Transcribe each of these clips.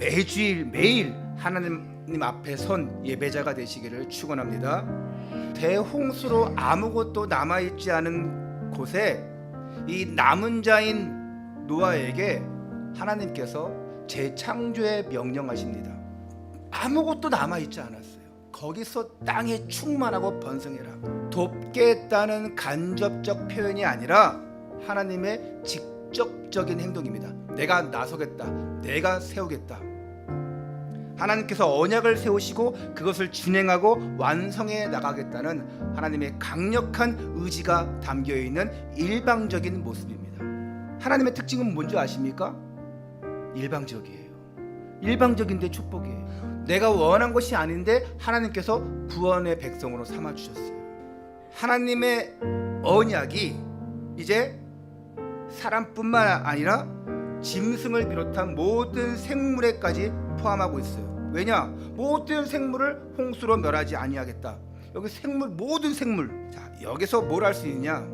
매주일 매일 하나님 앞에 선 예배자가 되시기를 축원합니다. 대홍수로 아무것도 남아 있지 않은 곳에 이 남은 자인 노아에게 하나님께서 재창조에 명령하십니다. 아무것도 남아 있지 않았어요. 거기서 땅에 충만하고 번성해라. 돕겠다는 간접적 표현이 아니라 하나님의 직접적인 행동입니다. 내가 나서겠다. 내가 세우겠다. 하나님께서 언약을 세우시고 그것을 진행하고 완성해 나가겠다는 하나님의 강력한 의지가 담겨 있는 일방적인 모습입니다. 하나님의 특징은 뭔지 아십니까? 일방적이에요. 일방적인데 축복이에요. 내가 원한 것이 아닌데 하나님께서 구원의 백성으로 삼아 주셨어요. 하나님의 언약이 이제 사람뿐만 아니라 짐승을 비롯한 모든 생물에까지 포함하고 있어요. 왜냐? 모든 생물을 홍수로 멸하지 아니하겠다. 여기 생물 모든 생물. 자, 여기서 뭘 할 수 있냐?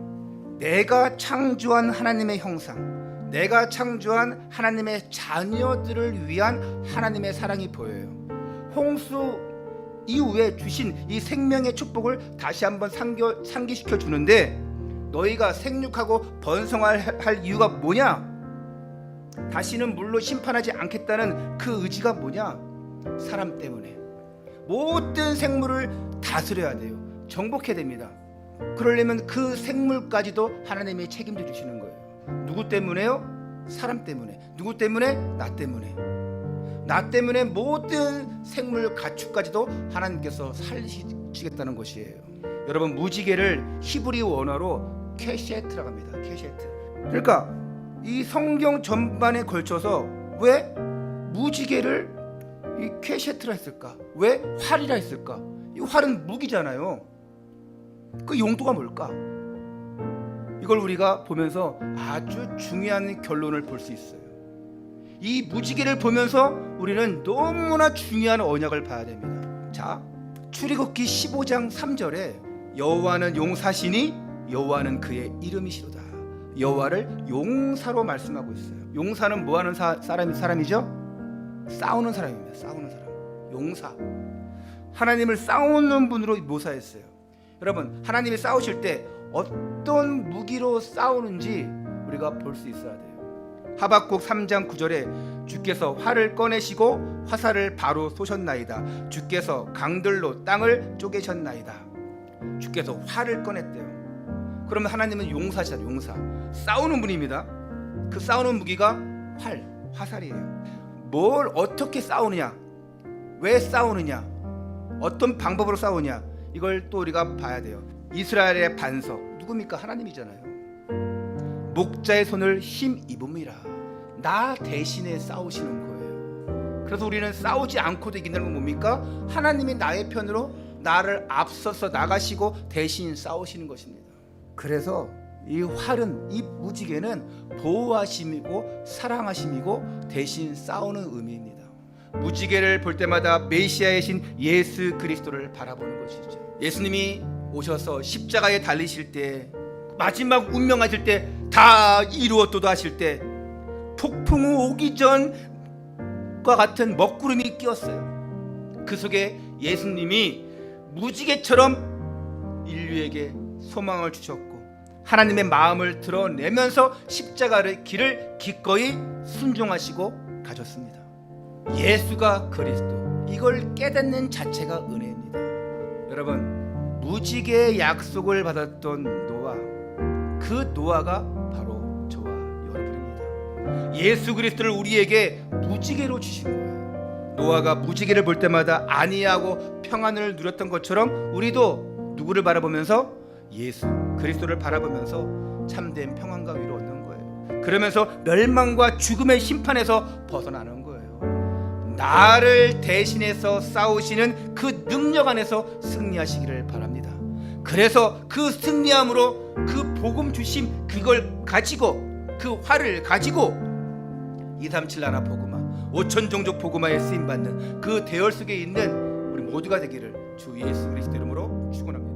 내가 창조한 하나님의 형상, 내가 창조한 하나님의 자녀들을 위한 하나님의 사랑이 보여요. 홍수 이후에 주신 이 생명의 축복을 다시 한번 상기시켜 주는데 너희가 생육하고 번성할 할 이유가 뭐냐? 다시는 물로 심판하지 않겠다는 그 의지가 뭐냐? 사람 때문에 모든 생물을 다스려야 돼요. 정복해야 됩니다. 그러려면 그 생물까지도 하나님이 책임져 주시는 거예요. 누구 때문에요? 사람 때문에. 누구 때문에? 나 때문에. 나 때문에 모든 생물 가축까지도 하나님께서 살리시겠다는 것이에요. 여러분 무지개를 히브리 원어로 케셰트라고 합니다. 케셰트. 그러니까 이 성경 전반에 걸쳐서 왜 무지개를 이 케셰트라 했을까? 왜 활이라 했을까? 이 활은 무기잖아요. 그 용도가 뭘까? 이걸 우리가 보면서 아주 중요한 결론을 볼 수 있어요. 이 무지개를 보면서 우리는 너무나 중요한 언약을 봐야 됩니다. 자, 출애굽기 15장 3절에 여호와는 용사시니 여호와는 그의 이름이시로다. 여호와를 용사로 말씀하고 있어요. 용사는 뭐 하는 사, 사람이 사람이죠? 싸우는 사람입니다. 싸우는 사람. 용사. 하나님을 싸우는 분으로 묘사했어요. 여러분, 하나님이 싸우실 때 어떤 무기로 싸우는지 우리가 볼 수 있어야 돼요. 하박국 3장 9절에 주께서 활을 꺼내시고 화살을 바로 쏘셨나이다. 주께서 강들로 땅을 쪼개셨나이다. 주께서 활을 꺼냈대요. 그러면 하나님은 용사시잖아요. 용사. 싸우는 분입니다. 그 싸우는 무기가 활, 화살이에요. 뭘 어떻게 싸우느냐? 왜 싸우느냐? 어떤 방법으로 싸우냐? 이걸 또 우리가 봐야 돼요. 이스라엘의 반석 누굽니까? 하나님이잖아요. 목자의 손을 힘 입음이라. 나 대신에 싸우시는 거예요. 그래서 우리는 싸우지 않고도 이긴다는 건 뭡니까? 하나님이 나의 편으로 나를 앞서서 나가시고 대신 싸우시는 것입니다. 그래서 이 활은 이 무지개는 보호하심이고 사랑하심이고 대신 싸우는 의미입니다. 무지개를 볼 때마다 메시아의 신 예수 그리스도를 바라보는 것이죠. 예수님이 오셔서 십자가에 달리실 때 마지막 운명하실 때 다 이루었도다 하실 때 폭풍 오기 전과 같은 먹구름이 끼었어요. 그 속에 예수님이 무지개처럼 인류에게 소망을 주셨고 하나님의 마음을 드러내면서 십자가를 길을 기꺼이 순종하시고 가셨습니다. 예수가 그리스도 이걸 깨닫는 자체가 은혜입니다. 여러분 무지개의 약속을 받았던 노아 그 노아가 바로 저와 여러분입니다. 예수 그리스도를 우리에게 무지개로 주신 거예요. 노아가 무지개를 볼 때마다 안위하고 평안을 누렸던 것처럼 우리도 누구를 바라보면서 예수 그리스도를 바라보면서 참된 평안과 위로 얻는 거예요. 그러면서 멸망과 죽음의 심판에서 벗어나는 거예요. 나를 대신해서 싸우시는 그 능력 안에서 승리하시기를 바랍니다. 그래서 그 승리함으로 그 복음 주심 그걸 가지고 그 활을 가지고 237 나라 복음화 5천 종족 복음화에 쓰임 받는 그 대열 속에 있는 우리 모두가 되기를 주 예수 그리스도 이름으로 축원합니다.